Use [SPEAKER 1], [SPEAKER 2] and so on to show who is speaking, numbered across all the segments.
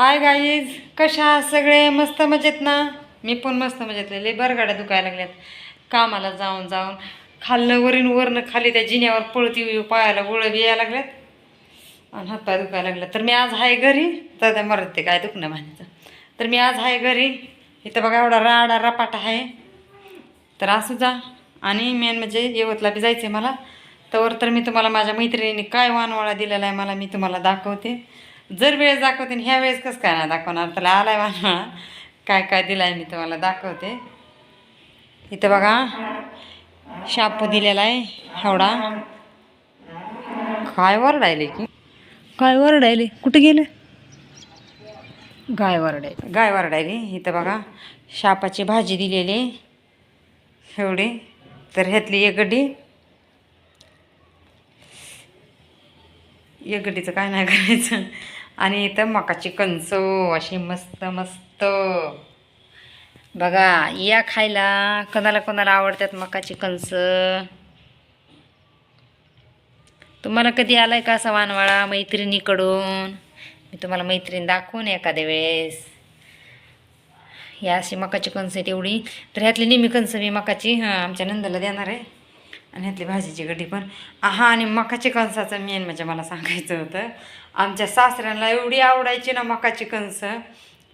[SPEAKER 1] Hi guys कशा सगळे? मस्त मजेत ना? मी पण मस्त मजेत बरं बरगाड्या दुखायला लागल्यात. कामाला जाऊन जाऊन खाल्लं वरीन वरनं खाली त्या जिन्यावर पळती येऊ पायाला गोळं बी यायला लागल्यात. आणि हातपाय दुखायला लागल्यात. तर मी आज आहे घरी. तर त्या मरत ते काय दुखणं म्हणायचं. तर मी आज आहे घरी. इथं बघा एवढा राडा रपाटा आहे. तर असू जा. आणि मेन म्हणजे येवतला बी जायचं आहे मला. तर तर मी तुम्हाला माझ्या मैत्रिणीने काय वानवाळा दिलेला आहे मला मी तुम्हाला दाखवते. जर वेळेस दाखवते आणि ह्या वेळेस कसं काय नाही दाखवणार? त्याला आलाय वानवाळा काय काय दिला आहे मी तुम्हाला दाखवते. इथं बघा. शापू दिलेला आहे एवढा काय वरडायले की? काय वरडायले? कुठे गेले? गाय वरडायली गाय वरडायली. इथं बघा. शापाची भाजी दिलेली. आहे. एवढी. तर ह्यातली एक गड्डी. एक गड्डीचं काय नाही करायचं. आणि इथं मकाची कणसं अशी मस्त मस्त. बघा या खायला कोणाला कोणाला आवडतात मकाची कंच तुम्हाला कधी आलाय का असा वानवाळा मैत्रिणीकडून? मी तुम्हाला मैत्रीण दाखवून एखाद्या वेळेस. या अशी मकाची कणसं आहेत एवढी. तर ह्यातली नेहमी कणसं मी मकाची हां आमच्या नंदाला देणार आहे. आणि ह्यातली भाजीची गड्डी पण. हा आणि मका कणसाचं मेन म्हणजे मला सांगायचं होतं आमच्या सासऱ्यांना एवढी आवडायची ना मकाची कणसं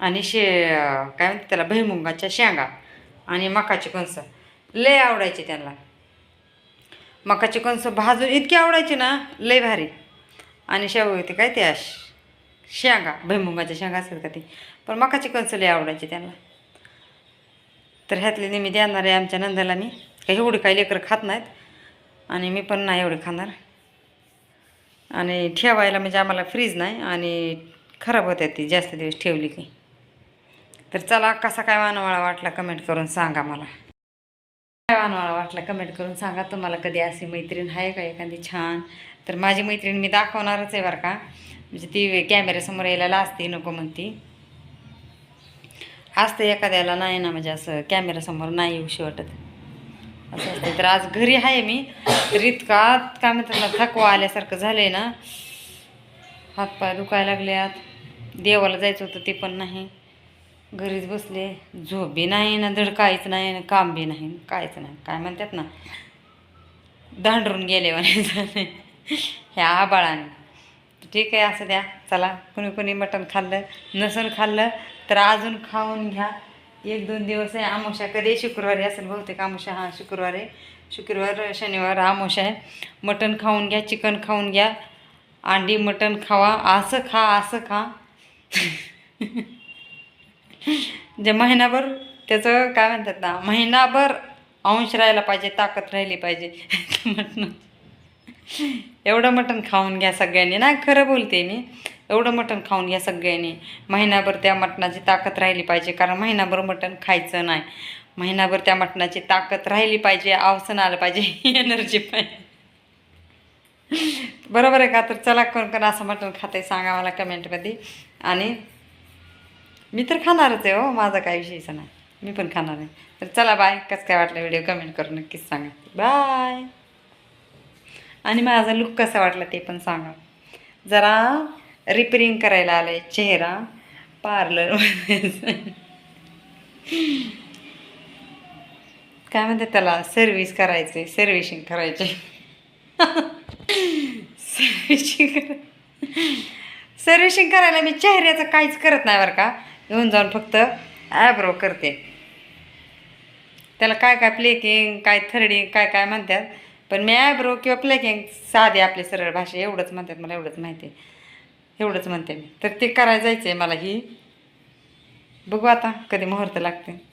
[SPEAKER 1] आणि शे काय म्हणते त्याला भैमुंगाच्या शेंगा आणि मकाची कणसं. लय आवडायची त्यांना. मकाची कणसं भाजून इतकी आवडायची ना लय भारी. आणि शेव होती काय त्या शेंगा भैमुंगाच्या शेंगा असतात का ती. पण मकाची कणसं लय आवडायची त्यांना. तर ह्यातले नेहमी देणार आहे आमच्या नंदाला मी काही एवढी काही लेकरं खात नाहीत. आणि मी पण नाही एवढे खाणार. आणि ठेवायला म्हणजे आम्हाला फ्रीज नाही आणि खराब होत्या ती जास्त दिवस ठेवली की. तर चला कसा काय वानवाळा वाटला कमेंट करून सांगा मला. काय वानवाळा वाटला कमेंट करून सांगा. तुम्हाला कधी अशी मैत्रीण आहे का एखादी छान? तर माझी मैत्रीण मी दाखवणारच आहे बरं का. म्हणजे ती कॅमेऱ्यासमोर यायला लाजते नको म्हणती. असतं एखाद्याला नाही ना म्हणजे असं कॅमेऱ्यासमोर नाही येऊशी वाटत असं असतं तर आज घरी आहे मी. तर इतका काय म्हणतात ना थकवा आल्यासारखं झालं आहे ना. हातपाय दुखायला लागल्यात. देवाला जायचं होतं ते पण नाही. घरीच बसले. झोप बी नाही ना धड काहीच नाही ना काम बी नाही काहीच नाही. काय म्हणतात ना दांडरून गेले म्हणे ह्या आबाळाने. ठीक आहे असं द्या. चला कुणी कुणी मटण खाल्लं नसून खाल्लं तर अजून खाऊन घ्या. एक दोन दिवस आहे. आमोशा कधी शुक्रवारी असेल बहुतेक आमोशा. हा शुक्रवार. आहे शुक्रवार शनिवार आमोशा आहे. मटण खाऊन घ्या चिकन खाऊन घ्या. अंडी मटण खावा. असं खा असं खा. जे महिनाभर त्याचं काय म्हणतात ना महिनाभर अंश राहायला पाहिजे ताकद राहिली पाहिजे. मटण एवढं मटण खाऊन घ्या सगळ्यांनी. ना खरं बोलते मी. एवढं मटण खाऊन या सगळ्यांनी. महिनाभर त्या मटणाची ताकद राहिली पाहिजे कारण महिनाभर मटण खायचं नाही. महिनाभर त्या मटणाची ताकद राहिली पाहिजे अवसन आलं पाहिजे एनर्जी पाहिजे. बरोबर आहे का? तर चला कोण कोण असं मटण खाते सांगा मला कमेंटमध्ये. आणि मी तर खाणारच आहे हो माझा काही विषयच नाही. मी पण खाणार आहे. तर चला बाय कसं काय वाटलं व्हिडिओ कमेंट करून नक्कीच सांगा. बाय. आणि माझा लुक कसा वाटला ते पण सांगा. जरा रिपेरिंग करायला आलं आहे चेहरा पार्लर काय म्हणते त्याला? सर्विस करायचे सर्व्हिसिंग करायचे सर्व्हिसिंग करा सर्व्हिसिंग करायला मी चेहऱ्याचं काहीच करत नाही बरं का. येऊन जाऊन फक्त ॲब्रो करते. त्याला काय काय प्लेकिंग काय थर्डिंग काय काय म्हणतात. पण मी ॲब्रो किंवा प्लेकिंग साधे आपले सरळ भाषा एवढंच म्हणतात मला एवढंच माहिती आहे. एवढंच म्हणते मी. तर ते करायला जायचं आहे मला ही. बघू आता कधी मुहूर्त लागते.